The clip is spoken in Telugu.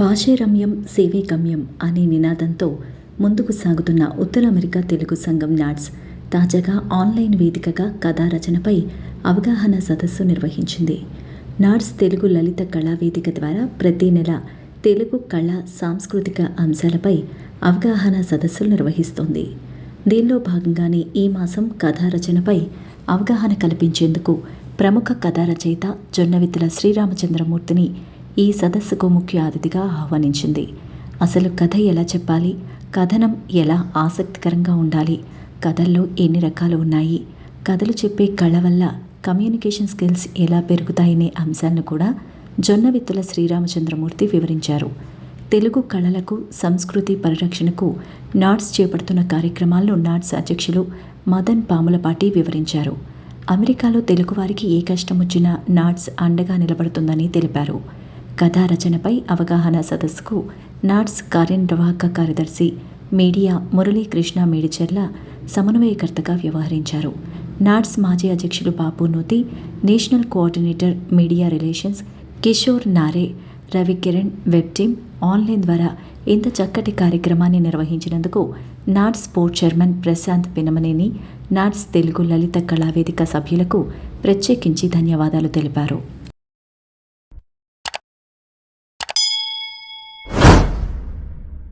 భాషే రమ్యం సేవే గమ్యం అనే నినాదంతో ముందుకు సాగుతున్న ఉత్తర అమెరికా తెలుగు సంఘం నాట్స్ తాజాగా ఆన్లైన్ వేదికగా కథా రచనపై అవగాహన సదస్సు నిర్వహించింది. నాట్స్ తెలుగు లలిత కళా వేదిక ద్వారా ప్రతి నెల తెలుగు కళ సాంస్కృతిక అంశాలపై అవగాహన సదస్సులు నిర్వహిస్తోంది. దీనిలో భాగంగానే ఈ మాసం కథా రచనపై అవగాహన కల్పించేందుకు ప్రముఖ కథా రచయిత జొన్నవిత్తుల శ్రీరామచంద్రమూర్తిని ఈ సదస్సుకు ముఖ్య అతిథిగా ఆహ్వానించింది. అసలు కథ ఎలా చెప్పాలి? కథనం ఎలా ఆసక్తికరంగా ఉండాలి? కథల్లో ఎన్ని రకాలు ఉన్నాయి? కథలు చెప్పే కళ వల్ల కమ్యూనికేషన్ స్కిల్స్ ఎలా పెరుగుతాయనే అంశాలను కూడా జొన్నవిత్తుల శ్రీరామచంద్రమూర్తి వివరించారు. తెలుగు కళలకు సంస్కృతి పరిరక్షణకు నాట్స్ చేపడుతున్న కార్యక్రమాలను నాట్స్ అధ్యక్షులు మదన్ పాములపాటి వివరించారు. అమెరికాలో తెలుగువారికి ఏ కష్టం వచ్చినా నాట్స్ అండగా నిలబడుతుందని తెలిపారు. కథా రచనపై అవగాహన సదస్సుకు నాట్స్ కార్యనిర్వాహక కార్యదర్శి మీడియా మురళీకృష్ణ మేడిచెర్ల సమన్వయకర్తగా వ్యవహరించారు. నాట్స్ మాజీ అధ్యక్షులు Babu Nuthi national coordinator media relations Kishore Nare Ravikiran web team online ద్వారా ఇంత చక్కటి కార్యక్రమాన్ని నిర్వహించినందుకు NATS board chairman Prashanth Pinamaneni NATS Telugu Lalitha Kalavedika సభ్యులకు ప్రత్యేకించి ధన్యవాదాలు తెలిపారు.